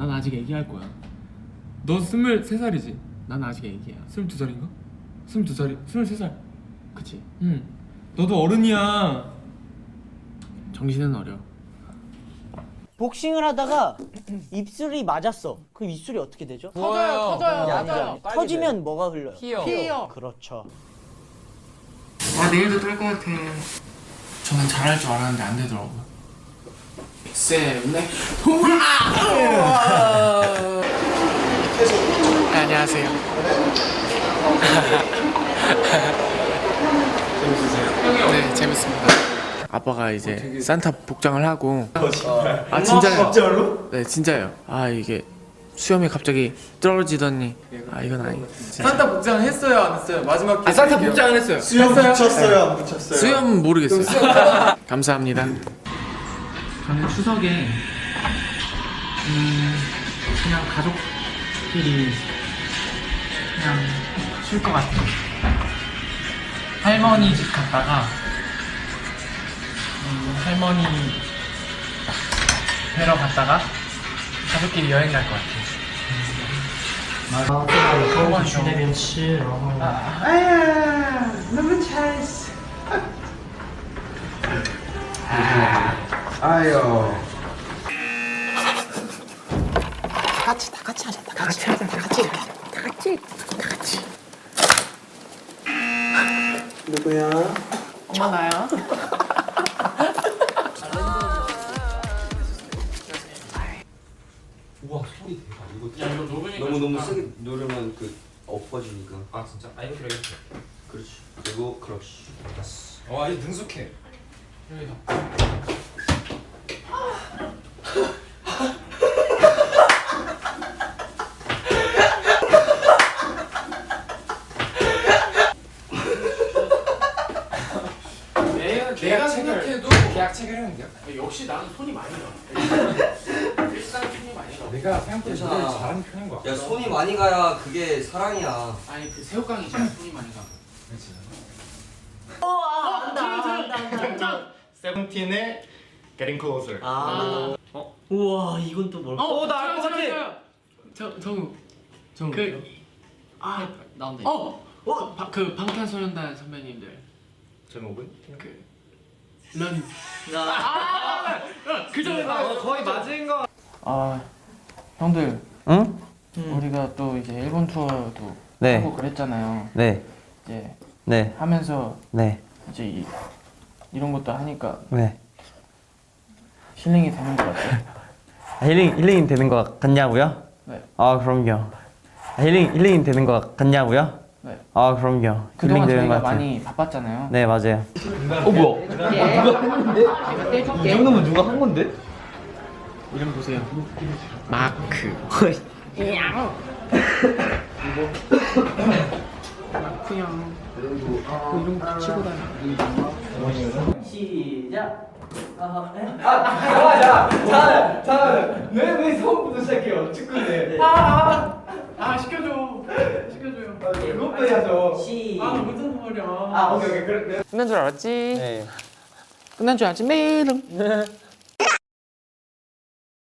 난 아직 애기할 거야. 너 스물세 살이지? 난 아직 애기야. 스물두 살인가? 스물두 살이 스물세 살. 그치? 응. 너도 어른이야. 정신은 어려. 복싱을 하다가 입술이 맞았어. 그럼 입술이 어떻게 되죠? 터져요, 터져요. 터져요. 터지면 뭐가 흘러요? 피요. 피요. 그렇죠. 아 내일도 뜰 것 같아. 저는 잘할 줄 알았는데 안 되더라고요. 쌤네. 네, 안녕하세요. 네 재밌습니다. 아빠가 이제 산타 복장을 하고 아 진짜요? 진짜로? 네 진짜요. 아 이게 수염이 갑자기 떨어지더니 아 이건 아니. 산타 복장 했어요, 안 했어요? 마지막 아 산타 복장을 했어요. 수염 붙였어요 안 붙였어요? 수염 모르겠어요. 감사합니다. 저는 추석에 음, 그냥 가족끼리 그냥 쉴 것 같아요. 할머니 집 갔다가 음, 할머니 뵈러 갔다가 가족끼리 여행 갈 것 같아요. 我去那边吃，然后。 아유. 누구야? 엄마 나야? 우와 소리 대박. 이거 야 이거 너무 너무 세게 누르면 그 엎어지니까. 아 진짜? 아 이거 들어야겠어 그렇지. 그리고 그렇지 와 이거 능숙해 내가, 생각해도 계약 체결하면 돼 역시 나는 손이 많이 가. 일단 손이 많이 가. 내가 생각보다 괜찮아. 노래를 잘하는 편인 거야 야 손이 많이 가야 그게 사랑이야 아니 그 새우깡이잖아 손이 많이 가. 그렇지 세븐틴의 Getting Closer. 아. 우와 이건 또 뭘까? 어, 나 알 것 같아. 저, 정우. 정우. 그, 아, 나온다. 어, 어, 바, 그 방탄소년단 선배님들. 제목은? 그 런. 나. 그 전에 나 거의 맞은 거. 아 형들 응? 우리가 또 이제 일본 투어도 네. 하고 그랬잖아요 네 이제 네, 하면서 네, 이제 이, 이런 것도 하니까 네. 힐링이 되는 것 같아요 아, 힐링 힐링이 되는 것 같냐고요? 네. 아 그럼요. 아, 힐링 힐링이 되는 것 같냐고요? 네. 아 그럼요. 그동안 힐링 되는 것 저희가 같아요. 많이 바빴잖아요 네 맞아요. 이름 보세요. 마크. 마크형. 그 이름 붙이고 다녀. 시작. 아, 네. 왜왜 처음부터 시작해요? 축구인데. 아 시켜줘. 시켜줘요. 그것도 해야죠. 시. 아 무슨 소리야. 아 오케이 오케이 그래. 끝난 줄 알았지. 네. 끝난 줄 알았지. 메롱.